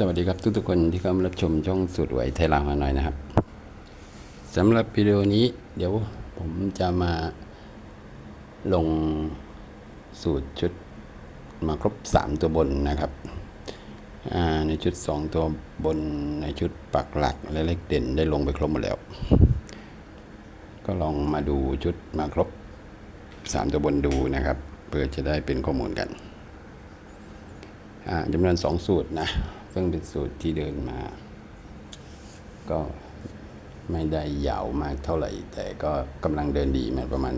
สวัสดีครับทุกๆคนที่เข้ามารับชมช่องสุดไหวไทยลาวมาหน่อยนะครับสำหรับวิดีโอนี้ เดี๋ยวผมจะมาลงสูตรชุดมาครบ 3 ตัวบนนะครับในชุด 2 ตัวบนในชุดปักหลักและเล็กเด่นได้ลงไปครบหมดแล้ว ก็ลองมาดูชุดมาครบ 3 ตัวบนดูนะครับ เพื่อจะได้เป็นข้อมูลกันจำนวนสองสูตรนะ ซึ่งเป็นสูตรที่เดินมา ก็ไม่ได้ยาวมากเท่าไหร่ แต่ก็กำลังเดินดีมาประมาณ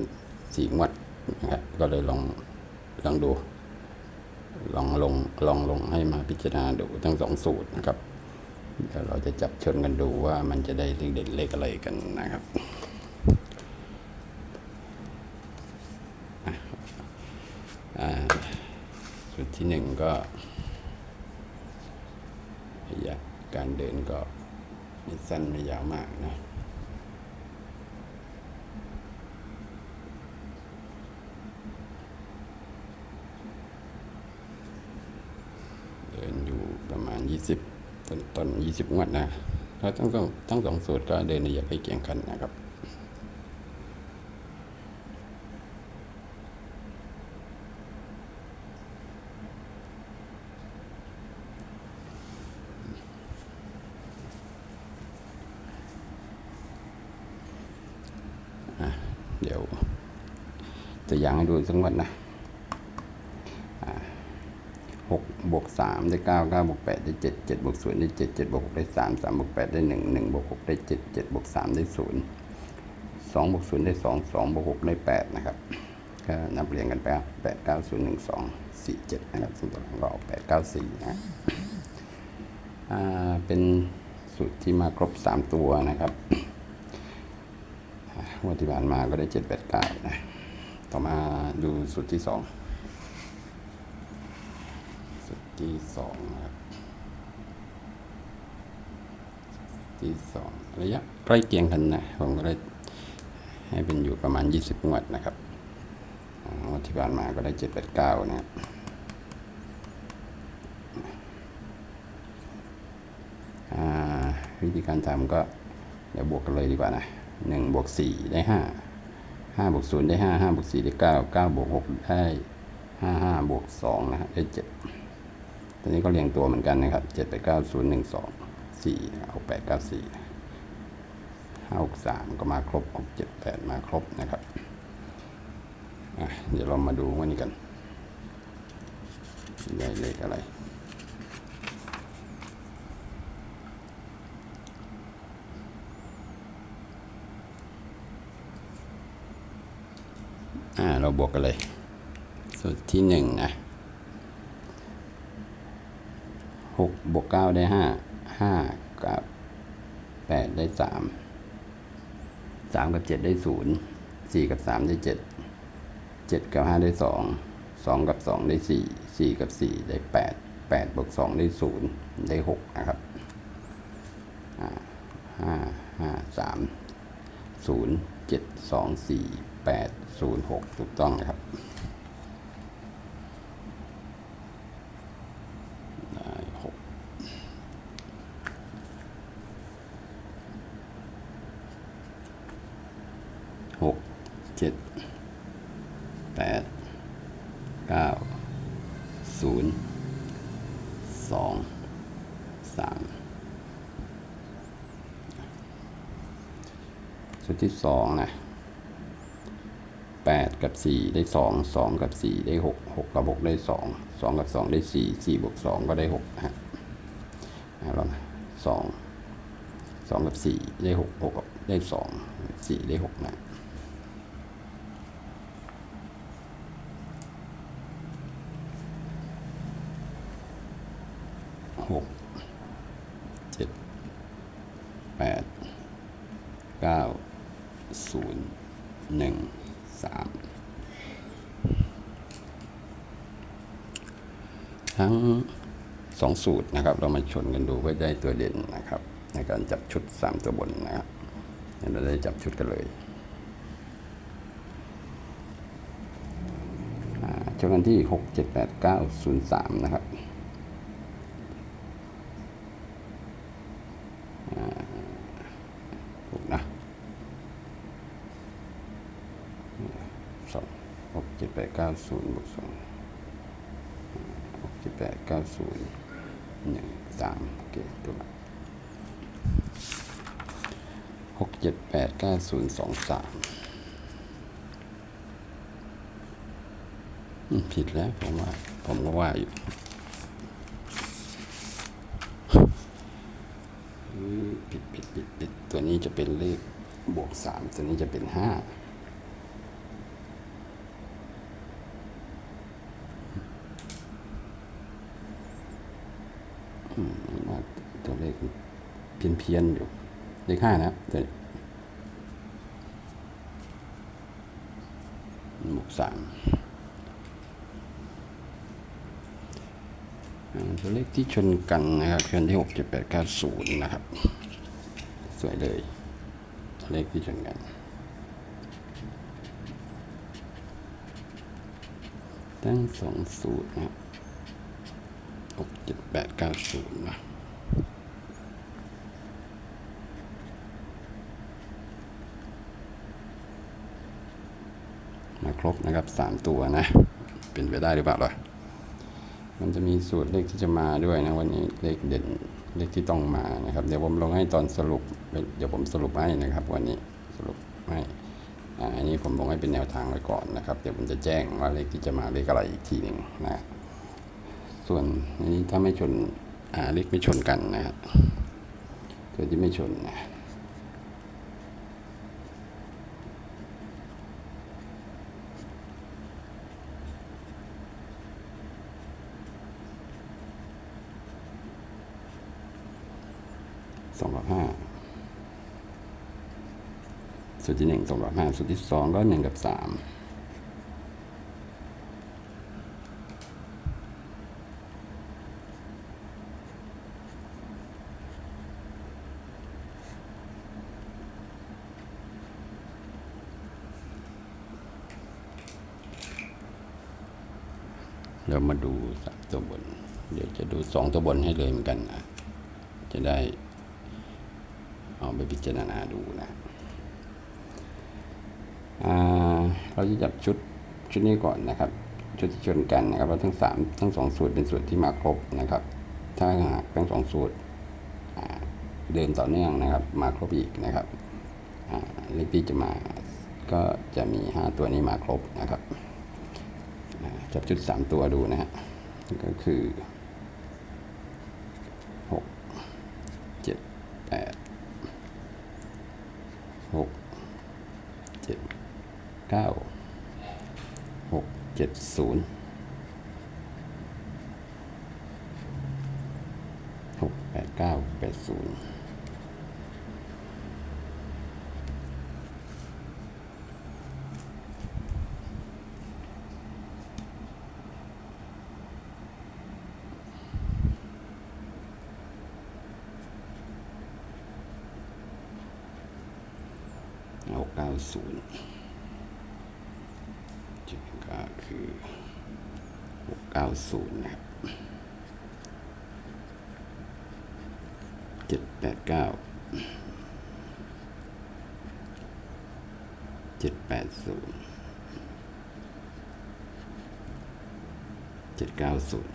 สี่งวดนะครับก็เลยลองลองดู ลองลงลองลงให้มาพิจารณาดูทั้งสองสูตรนะครับเดี๋ยวเราจะจับชนกันดูว่ามันจะได้เลขเด็ดเลขอะไรกันนะครับสูตรที่หนึ่งก็ ยัการเดินก็ไม่สั้นไม่ยาวมากนะเดินอยู่ประมาณ 20ต้นต้น20งวดนะถ้าทั้งสองทั้งสองสูตรก็เดินระยะใกล้เคียงกันนะครับ เดี๋ยว ตัวอย่างให้ดูสักวันนะหกบวกสามได้เก้าเก้าบวกแปดได้เจ็ดเจ็ดบวกศูนย์ได้เจ็ดเจ็ดบวกหกได้สามสามบวกแปดได้หนึ่งหนึ่งบวกหกได้เจ็ดเจ็ดบวกสามได้ศูนย์สองบวกศูนย์ได้สองสองบวกหกได้แปดนะครับก็นับเรียงกันไปแปดเก้าศูนย์หนึ่งสองสี่เจ็ดนะครับซึ่งตัวหลังก็อกแปดเก้าสี่นะอ่าเป็นสูตรที่มาครบสามตัวนะครับงวดที่ผ่านมาก็ได้เจ็ดแปดเก้านะ ต่อมาดูสุดที่สองสุดที่สองครับที่สองระยะใกล้เคียงกันนะผมก็ได้ให้เป็นอยู่ประมาณยี่สิบงวดนะครับงวดที่ผ่านมาก็ได้เจ็ดแปดเก้านะครับวิธีการทำก็เดี๋ยวบวกกันเลยดีกว่านะหนึ่งบวกสี่ได้ห้า ห้าบวกศูนย์ได้ห้าห้าบวกสี่ได้เก้าเก้าบวกหกได้ห้าห้าบวกสองนะฮะได้เจ็ดตอนนี้ก็เรียงตัวเหมือนกันนะครับเจ็ดไปดเก้าศูนย์หนึ่งสองสี่หกแปดเก้าสี่ห้าหกสามก็มาครบหกเจ็ดแปดมาครบนะครับเดี๋ยวเรามาดูวันนี้กันได้เลขอะไร อ่าเราบวกกันเลย สูตรที่หนึ่งนะหกบวกเก้าได้ห้าห้ากับแปดได้สามสามกับเจ็ดได้ศูนย์สี่กับสามได้เจ็ดเจ็ดกับห้าได้สองสองกับสองได้สี่สี่กับสี่ได้แปดแปดบวกสองได้ศูนย์ได้หกนะครับ 0 7 2 4 8 0 6 ถูกต้องครั ที่สองนะแปดกับสี่ได้สองสองกับสี่ได้หกหกกับหกได้สองสองกับสองได้สี่สี่บวกสองก็ได้หกนะฮะเอาแล้วนะสองสองกับสี่ได้หกหกกับได้สองสี่ได้หกนะหกเจ็ดแปดเก้า ศูนย์หนึ่งสามทั้งสองสูตรนะครับ เรามาชนกันดูเพื่อได้ตัวเด่นนะครับ ในการจับชุดสามตัวบนนะครับเดี๋ยวเราได้จับชุดกันเลยอ่าชนกันที่หกเจ็ดแปดเก้าศูนย์สามนะครับ เจ็ดแปดเก้า ศูนย์บวกสองหกเจ็ดแปดเก้าศูนย์หนึ่งสามโอเคตัวละหกเจ็ดแปดเก้าศูนย์สองสามผิดแล้วผมว่า ผมก็ว่าอยู่ผิดผิดผิดผิดตัวนี้จะเป็นเลขบวกสามตัวนี้จะเป็นห้าตัวเลข เพี้ยนอยู่เลขห้านะแต่บวกสามอ่าตัวเลขที่ชนกันนะครับชนที่หกเจ็ดแปดเก้าศูนย์นะครับ สวยเลยตัวเลขที่ชนกันตั้งสองสูตรนะครับหกเจ็ดแปดเก้าศูนย์นะ ครบนะครับสามตัวนะ เป็นไปได้หรือเปล่าล่ะมันจะมีสูตรเลขที่จะมาด้วยนะวันนี้เลขเด่นเลขที่ต้องมานะครับ เดี๋ยวผมลงให้ตอนสรุป เดี๋ยวผมสรุปให้นะครับ วันนี้สรุปให้อ่าอันนี้ผมลงให้เป็นแนวทางไว้ก่อนนะครับ เดี๋ยวผมจะแจ้งว่าเลขที่จะมาเลขอะไรอีกทีหนึ่งนะส่วนนนี้ถ้าไม่ชนอ่าเลขไม่ชนกันนะครับตัวที่ไม่ชนนะสองกับ ห้าสูตรที่หนึ่งสองกับห้าสูตรที่สองก็หนึ่งกับสามเรามาดูสามตัวบน เดี๋ยวจะดูสองตัวบนให้เลยเหมือนกันนะ จะได้ เอาไปพิจารณาดูนะเราจะจับชุดชุดนี้ก่อนนะครับ ชุดที่ชนกันนะครับเราทั้งสามทั้งสองสูตรเป็นสูตรที่มาครบนะครับ ถ้าหากทั้งสองสูตรเดินต่อเนื่องนะครับ มาครบอีกนะครับเลขที่จะมาก็จะมีห้าตัวนี้มาครบนะครับจับจุดสามตัวดูนะฮะก็คือหกเจ็ดแปดหกเจ็ด เก้าหกเจ็ดศูนย์หกแปดเก้าแปดศูนย์หกเก้าศูนย์จุดก็คือหกเก้าศูนย์นะครับเจ็ดแปดเก้าเจ็ดแปดศูนย์ เจ็ดเก้าศูนย์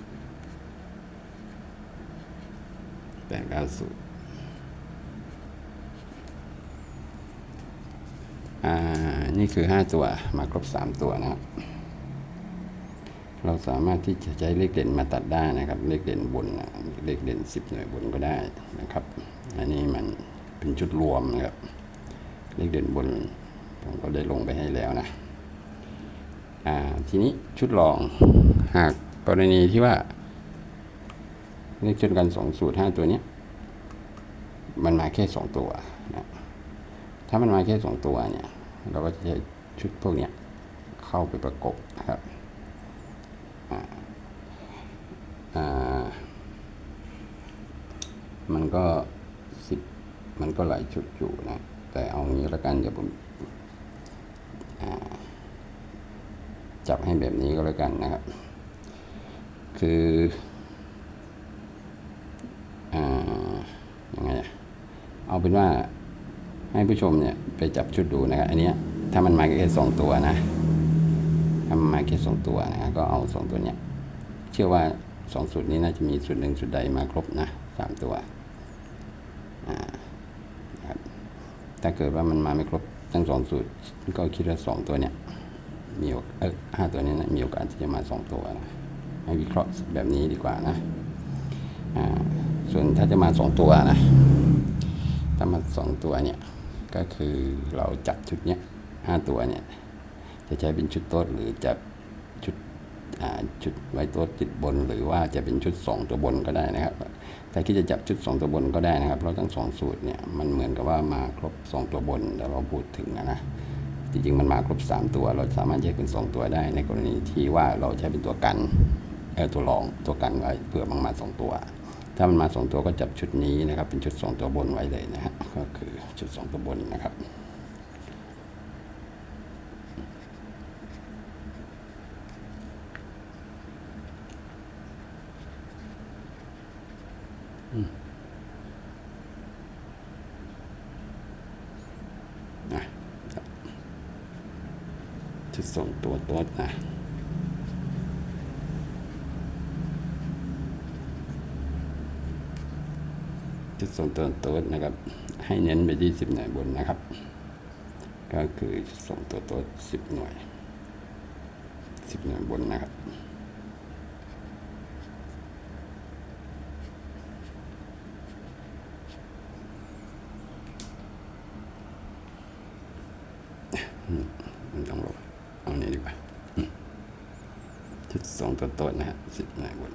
แปดเก้าศูนย์อ่า นี่คือ5ตัวมาครบ3ตัวนะครับ เราสามารถที่จะใช้เลขเด่นมาตัดได้นะครับ เลขเด่นบนนะเลขเด่น10หน่วยบนก็ได้นะครับ อันนี้มันเป็นชุดรวมนะครับ เลขเด่นบนผมก็ได้ลงไปให้แล้วนะอ่าทีนี้ชุดรองหาก กรณีที่ว่าเลขชนกันสองสูตรห้าตัวเนี้ มันมาแค่สองตัวนะถ้ามันมาแค่สองตัวเนี่ย เราก็จะใช้ชุดพวกเนี้ยเข้าไปประกบนะครับอ่ามันก็สิบมันก็หลายชุดอยู่นะ แต่เอางี้ละกันเดี๋ยวผมจับให้แบบนี้ก็แล้วกันนะครับ คืออยังไงเอาเป็นว่าให้ผู้ชมเนี่ยไปจับชุดดูนะครับ อันนี้ถ้ามันมาแค่สองตัวนะทำมาแค่สองตัวนะก็เอาสองตัวเนี้ยเชื่อว่าสองสูตรนี้น่าจะมีสูตรหนึ่งสูตรใดมาครบนะสามตัวนะครับถ้าเกิดว่ามันมาไม่ครบทั้งสองสูตรก็คิดว่าสองตัวเนี้ยมีโอกเออห้าตัวนี้นะมีโอกาสที่จะมาสองตัวนะ ให้วิเคราะห์แบบนี้ดีกว่านะส่วนถ้าจะมาสองตัวนะถ้ามาสองตัวเนี่ยก็คือเราจับชุดเนี้ยห้าตัวเนี่ยจะใช้เป็นชุดโต๊ดหรือจะชุดชุดไว้โต๊ดติดบน หรือว่าจะเป็นชุดสองตัวบนก็ได้นะครับถ้าคิดจะจับชุดสองตัวบนก็ได้นะครับ เพราะทั้งสองสูตรเนี่ยมันเหมือนกับว่ามาครบสองตัวบนแต่เราพูดถึงนะจริงๆมันมาครบสามตัว เราสามารถแยกเป็นสองตัวได้ในกรณีที่ว่าเราใช้เป็นตัวกัน ตัวรองตัวกันไว้เผื่อมันมาสองตัว ถ้ามันมาสองตัวก็จับชุดนี้นะครับ เป็นชุดสองตัวบนไว้เลยนะฮะก็คือชุดสองตัวบนนะครับชุดสองตัวโต๊ดนะุสองตัวโต๊ดนะครับ ให้เน้นไปที่สิบหน่วยบนนะครับ ก็คือสองตัวโต๊ดสิบหน่วยสิบหน่วยบนนะครับมันต้องลบเอานี้ดีกว่าอืมชุดสองตัวต้นนะฮะสิบหน่วยบน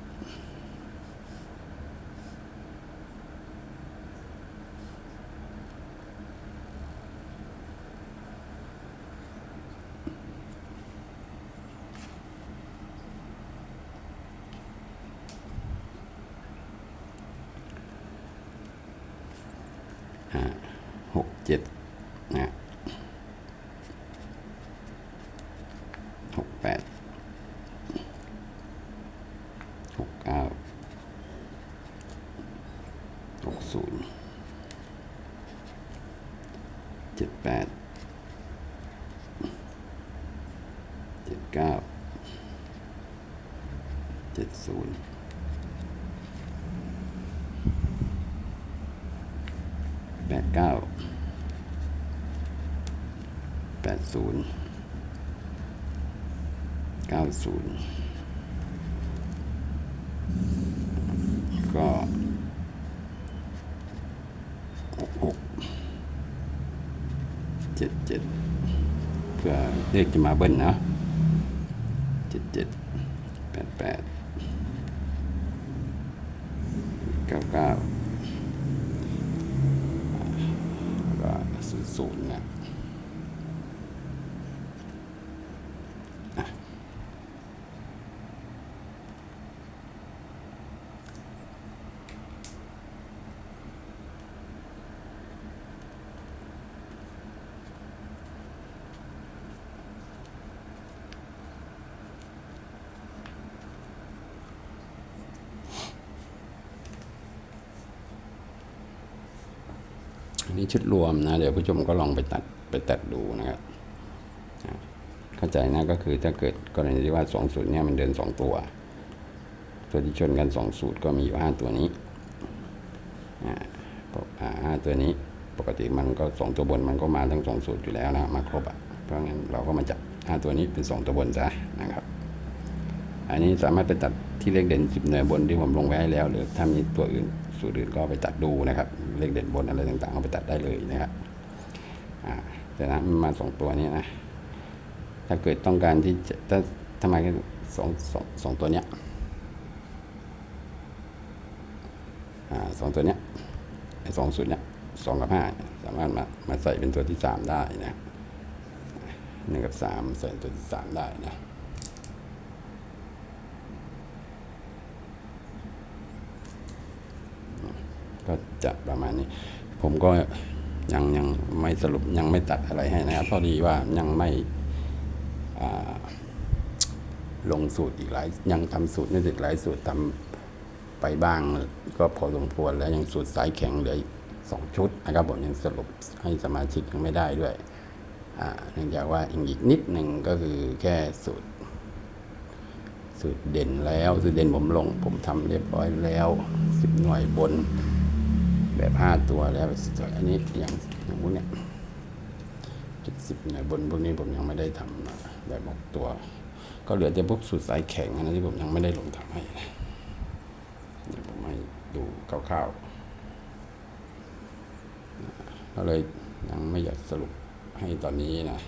ห้าหก เจ็ดนะหกแปดหกเก้าหกศูนย์เจ็ดแปดเจ็ดเก้าเจ็ดศูนย์แปดเก้า แปดศูนย์เก้าศูนย์ก็หกหกเจ็ดเจ็ดเพื่อเลขจะมาเบิ้ลเนาะเจ็ดเจ็ดแปดแปดเก้าเก้าแล้วก็ศูนย์ศูนย์นะ อั นนี้ชุดรวมนะ เดี๋ยวผู้ชมก็ลองไปตัดไปตัดดูนะครับเข้าใจนะก็คือถ้าเกิดกรณีที่ว่าสองสูตรเนี่ยมันเดินสองตัว ตัวที่ชนกันสองสูตรก็มีอยู่ห้าตัวนี้ห้าตัวนี้ปกติมันก็สองตัวบนมันก็มาทั้งสองสูตรอยู่แล้วนะมาครบอะเพราะงั้นเราก็มาจับห้าตัวนี้เป็นสองตัวบนซะนะครับ อันนี้สามารถไปตัดที่เลขเด่นสิบหน่วยบนที่ผมลงไว้ให้แล้ว หรือถ้ามีตัวอื่นสูตรอื่นก็ไปตัดดูนะครับ เลขเด่นบนอะไรต่างๆเอาไปตัดได้เลยนะครับแต่นะมันมาสองตัวนี้นะถ้าเกิดต้องการที่จะถ้าทำไมสองสองสองตัวเนี้ยอสองตัวเนี้ยไอ้สองสูตรเนี้ยสองกับห้าสามารถมามาใส่เป็นตัวที่สามได้นะหนึ่งกับสามใส่ตัวที่สามได้นะ ก็จะประมาณนี้ ผมก็ยังยังไม่สรุปยังไม่ตัดอะไรให้นะครับพอดีว่ายังไม่ลงสูตรอีกหลาย ยังทำสูตรไม่เสร็จหลายสูตรทำไปบ้าง ก็พอสมควรแล้วยังสูตรสายแข็งเหลืออีกสองชุดนะครับผมยังสรุปให้สมาชิกยังไม่ได้ด้วยเนื่องจากว่าอีกนิดหนึ่งก็คือแค่สูตร สูตรเด่นแล้วสูตรเด่นผมลง ผมทำเรียบร้อยแล้วสิบหน่วยบน แบบห้าตัวแล้วส่วอันนี้อย่างอย่างพวกเนี้ยเจ็ดสิบหน่ยบนพวกนี้ผมยังไม่ได้ทำนะแบบหกตัว ก็เหลือแต่พวกสูตรสายแข็งนนั้นที่ผมยังไม่ได้ลงทำให้นะเดี๋ยวผมให้ดูคร่าวๆก็เลยยังไม่อยากสรุปให้ตอนนี้นะ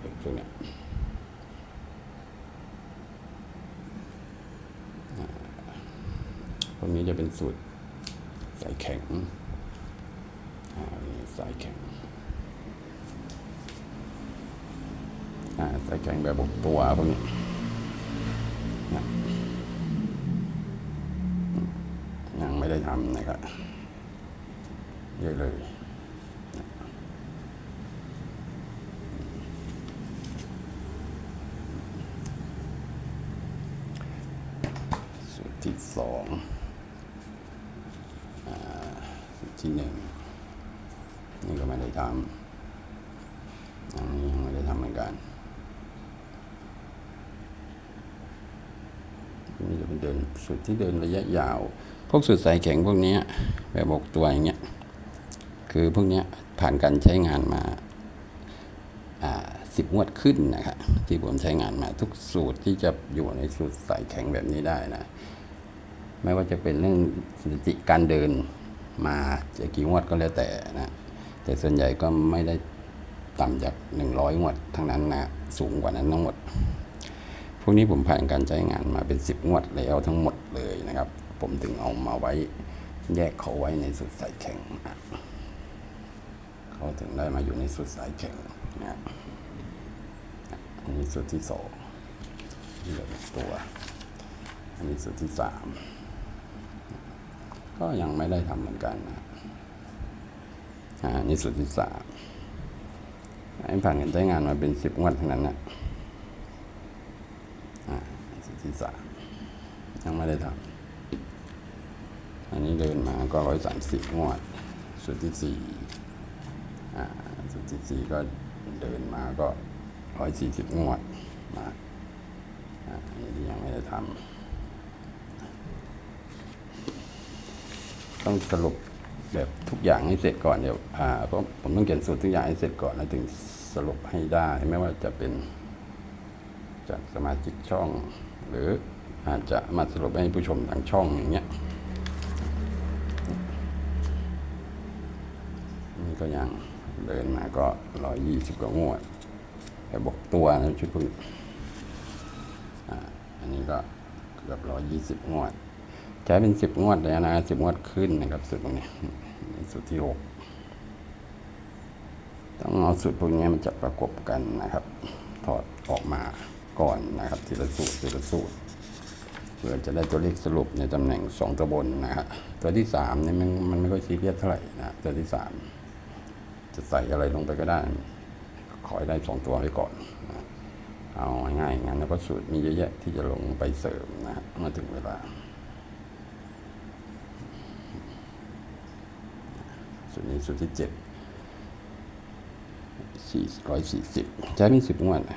เป็นช่วงเนี้ยอ่า พวกนี้จะเป็นสูตรสายแข็งสายแข็งสายแข็งแบบบกตัวพวกนี้ยังไม่ได้ทำนะครับเยอะเลยสูตรที่สองอ่าสูตร ที่หนึ่งนี่ก็ไม่ได้ทำอันนี้ยังไม่ได้ทำเหมือนกันนี่จะเป็นเดินสูตรที่เดินระยะยาว พวกสูตรสายแข็งพวกนี้แบบบกตัวอย่างเงี้ยคือพวกนี้ผ่านการใช้งานมาสิบงวดขึ้นนะครับที่ผมใช้งานมาทุกสูตรที่จะอยู่ในสูตรสายแข็งแบบนี้ได้นะ ไม่ว่าจะเป็นเรื่องสถิติการเดิน มาจะกี่งวดก็แล้วแต่นะแต่ส่วนใหญ่ก็ไม่ได้ต่ำจากหนึ่งร้อยงวดทั้งนั้นนะสูงกว่านั้นทั้งหมด พวกนี้ผมผ่านการใช้งานมาเป็นสิบงวดแล้วทั้งหมดเลยนะครับ ผมถึงเอามาไว้แยกเขาไว้ในสูตรสายแข็งเขาถึงได้มาอยู่ในสูตรสายแข็งนะอันนี้สูตรที่สองที่เหลืออีกตัว อันนี้สูตรที่สาม ก็ยังไม่ได้ทำเหมือนกันนะอ่านนี้สูตรที่สามไอ้ผ่านการใช้งานมาเป็นสิบงวดทั้งนั้นนะอ่าสูตรที่สามยังไม่ได้ทำอันนี้เดินมาก็ร้อยสามสิบงวดสุดที่สี่อ่าสุดที่สี่ก็เดินมาก็ร้อยสี่สิบงวดนะอ่าอันนี้ยังไม่ได้ทำ ต้องสรุปแบบทุกอย่างให้เสร็จก่อนเดี๋ยวอ่าเพราะผมต้องเขียนสูตรทุกอย่างให้เสร็จก่อนแล้วถึงสรุปให้ได้ ไม่ว่าจะเป็นจากสมาชิกช่อง หรืออาจจะมาสรุปให้ผู้ชมทางช่องอย่างเงี้ยนี่ก็ยังเดินมาก็ร้อยยี่สิบกว่างวดแต่บอกตัวนะชุดพึ่งอ่าอันนี้ก็เกือบร้อยยี่สิบงวด ช้เป็นสิบงวดเลยนะสิบงวดขึ้นนะครับสุดตรงนี้สุดที่หกต้องเอาสูตรพวกนี้มันจะประกบกันนะครับ ถอดออกมาก่อนนะครับทีละสูตรทีละสูตรเพื่อจะได้ตัวเลขสรุปในตำแหน่งสองตัวบนนะฮะตัวที่สามนี่มันมันไม่ค่อยซีเรียสเท่าไหร่นะตัวที่สามจะใส่อะไรลงไปก็ได้ ขอให้ได้สองตัวไว้ก่อนนะเอาง่ายๆงั้นแล้วก็สูตรมีเยอะแยะที่จะลงไปเสริมนะฮะเมื่อถึงเวลา สูตรนี้สูตรที่เจ็ดสี่ร้อยสี่สิบใช้เป็นสิบวดน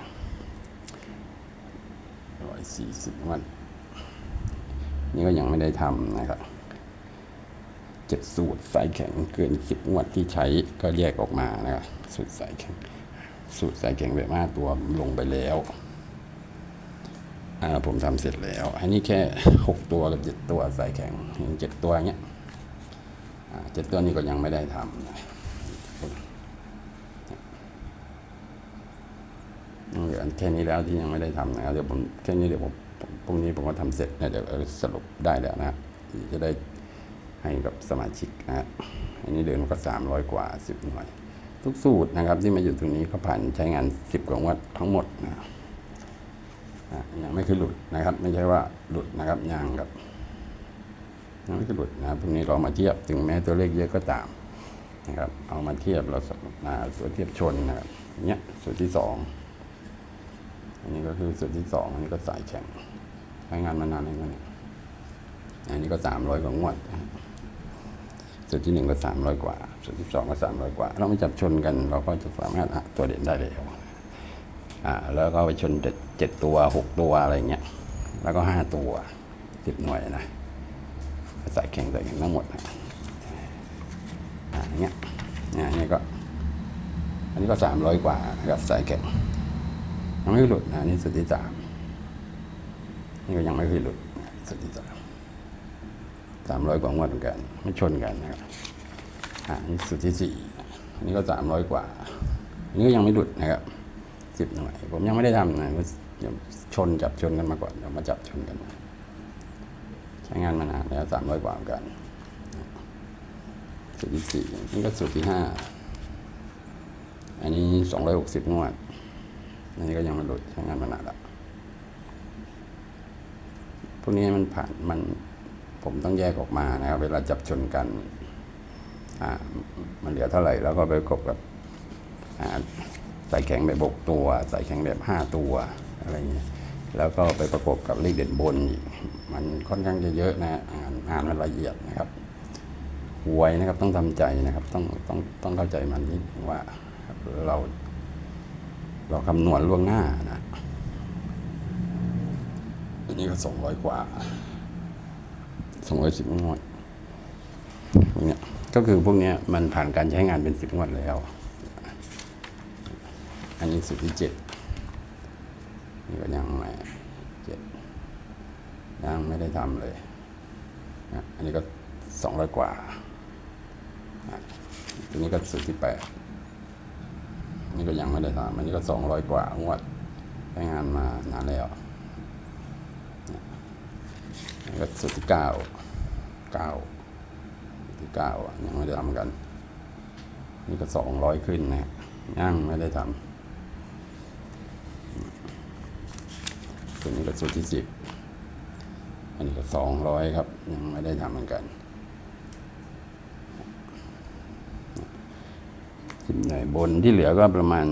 ร้อยสี่สิบวดนี่ก็ยังไม่ได้ทำนะครับเจ็ดสูตรสายแข็งเกินสิบงวดที่ใช้ก็แยกออกมานะครับสูตรสายแข็งสูตรสายแข็งแบบห้าตัวลงไปแล้วอ่าผมทำเสร็จแล้ว อันนี้แค่หกตัวกับเจ็ดตัวสายแข็งเจ็ดตัวเนี้ย เจ็ดตัวนี้ก็ยังไม่ได้ทำนะเหลือแค่นี้แล้วที่ยังไม่ได้ทำนะครับเดี๋ยวผมแค่นี้เดี๋ยวผมพรุ่งนี้ผมก็ทำเสร็จนะเดี๋ยวสรุปได้แล้วนะจะได้ให้กับสมาชิกนะฮะอันนี้เดือนก็สามร้อยกว่าสิบหน่วย ทุกสูตรนะครับ ที่มาอยู่ตรงนี้ก็ผ่านใช้งานสิบกว่างวดทั้งหมดนะครับอะยังไม่เคยหลุดนะครับ ไม่ใช่ว่าหลุดนะครับยังครับ ม่เคยหลุดนะครับพรุ่งนี้เรามาเทียบถึงแม้ตัวเลขเยอะก็ตามนะครับ เอามาเทียบเราสรุปมาตัวเทียบชนนะครับเนี้ยสูตรที่สองอันนี้ก็คือส่วนที่สองอันนี้ก็สายแข็งใช้งานมานานแล้วเนี่ยอันนี้ก็สามร้อยกว่างวดส่วนที่หนึ่งก็สามร้อยกว่า ส่วนที่สองก็สามร้อยกว่า เราไม่จับชนกันเราก็จะสามารถตัวเด่นได้แล้วอ่าแล้วก็ไปชนเจ็ดตัวหกตัวอะไรเงี้ยแล้วก็ห้าตัวสิบหน่วยนะ ใส่แข่งใส่แข่งทั้งหมดนะอย่างเงี้ยอ่าอันนี้ก็ อันนี้ก็สามร้อยกว่านะครับสายแข่งยังไม่หลุดนะนี่สุดที่สามนี่ก็ยังไม่เคยหลุดสุดที่สามสามร้อยกว่างวดเหมือนกัน ไม่ชนกันนะครับอ่านี่สุดที่สี่อันนี้ก็สามร้อยกว่านนี้ก็ยังไม่หลุดนะครับสิบหน่วยผมยังไม่ได้ทำนะเดี๋ยวชนจับชนกันมาก่อนเดี๋ยวมาจับชนกันมา ช้งานมานานแล้วสามร้อยกว่ากันสุดที่สี่นี่ก็สุดที่ห้าอันนี้สองร้อยหกสิบงวด อันนี้ก็ยังไม่หลุดใช้งานมานานแล้วพวกนี้มันผ่านมันผมต้องแยกออกมานะครับ เวลาจับชนกันอ่ามันเหลือเท่าไหร่ แล้วก็ไปกบกับอ่าใส่แข็งแบบบกตัว ใส่แข็งแบบห้าตัวอะไรเงี้ย แล้วก็ไปประกบกับเลขเด่นบนอีกมันค่อนข้างจะเยอะนะอ่านอ่านมันละเอียดนะครับหวยนะครับต้องทำใจนะครับต้องต้องต้องเข้าใจมันนิดว่าเรา เราคำนวณล่วงหน้านะอันนี้ก็สองร้อยกว่าสองร้อยสิบงวดพวกเนี้ยก็คือพวกเนี้ยมันผ่านการใช้งานเป็นสิบงวดแล้ว อันนี้สุดที่เจ็ด ก็ยังไม่เจ็ดยังไม่ได้ทำเลยนะอันนี้ก็สองร้อยกว่าอันนี้ก็สุดที่แปดนี่ก็ยังไม่ได้ทำอันนี้ก็สองร้อยกว่างวดใช้งานมานานแล้วอันนี้ก็สุดที่เก้าเก้าสุดที่เก้ายังไม่ได้ทำกัน นี่ก็สองร้อยขึ้นนะยังไม่ได้ทำ ตัวนี้ก็สุดที่สิบอันนี้ก็สองร้อยครับ ยังไม่ได้ทำเหมือนกันสิบหน่วยบนที่เหลือก็ประมาณ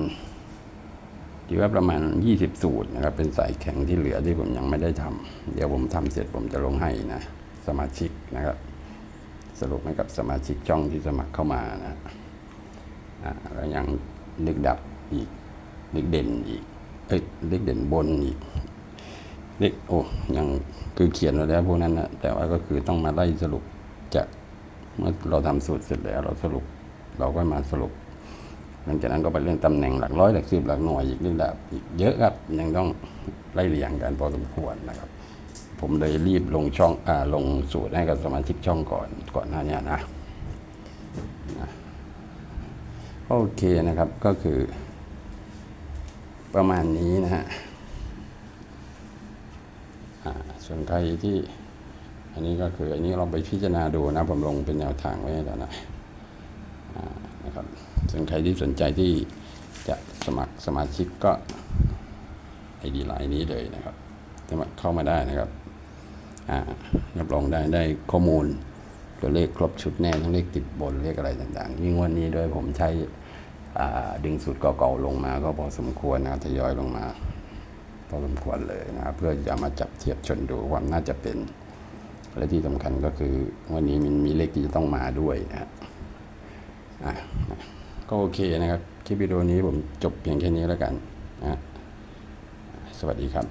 ที่ว่าประมาณยี่สิบสูตรนะครับ เป็นสายแข็งที่เหลือที่ผมยังไม่ได้ทำเดี๋ยวผมทำเสร็จผมจะลงให้นะ สมาชิกนะครับ สรุปให้กับสมาชิกช่องที่สมัครเข้ามานะอ่าแล้วยังลึกดับอีกลึกเด่นอีกเอ้ยลึกเด่นบนอีก เล็กโอ้ยังคือเขียนไว้แล้วพวกนั้นนะแต่ว่าก็คือต้องมาไล่สรุปจากเมื่อเราทำสูตรเสร็จแล้ว เราสรุปเราก็มาสรุป หลังจากนั้นก็ไปเรื่องตำแหน่งหลักร้อยหลักสิบหลักหน่วยอีกเรื่องแบบอีกเยอะครับยังต้องไล่เรียงกันพอสมควรนะครับ ผมเลยรีบลงช่องอ่าลงสูตรให้กับสมาชิกช่องก่อนก่อนหน้านี้นะนะโอเคนะครับก็คือประมาณนี้นะฮะ ส่วนใครที่อันนี้ก็คืออันนี้ลองไปพิจารณาดูนะผมลงเป็นแนวทางไว้แล้วนะนะครับส่วนใครที่สนใจที่จะสมัครสมาชิกก็ไอดีไลน์นี้เลยนะครับสมัครเข้ามาได้นะครับรับรองได้ได้ข้อมูลตัวเลขครบชุดแน่ทั้งเลขติดบนเลขอะไรต่างๆยิ่งวันนี้ด้วยผมใช้ดึงสูตรเก่าๆลงมาก็พอสมควรนะทยอยลงมา พอสมควรเลยนะครับเพื่อจะมาจับเทียบชนดูความน่าจะเป็น และที่สำคัญก็คือวันนี้มันมีเลขที่จะต้องมาด้วยนะฮะก็โอเคนะครับคลิปวิดีโอนี้ผมจบเพียงแค่นี้แล้วกันนะสวัสดีครับ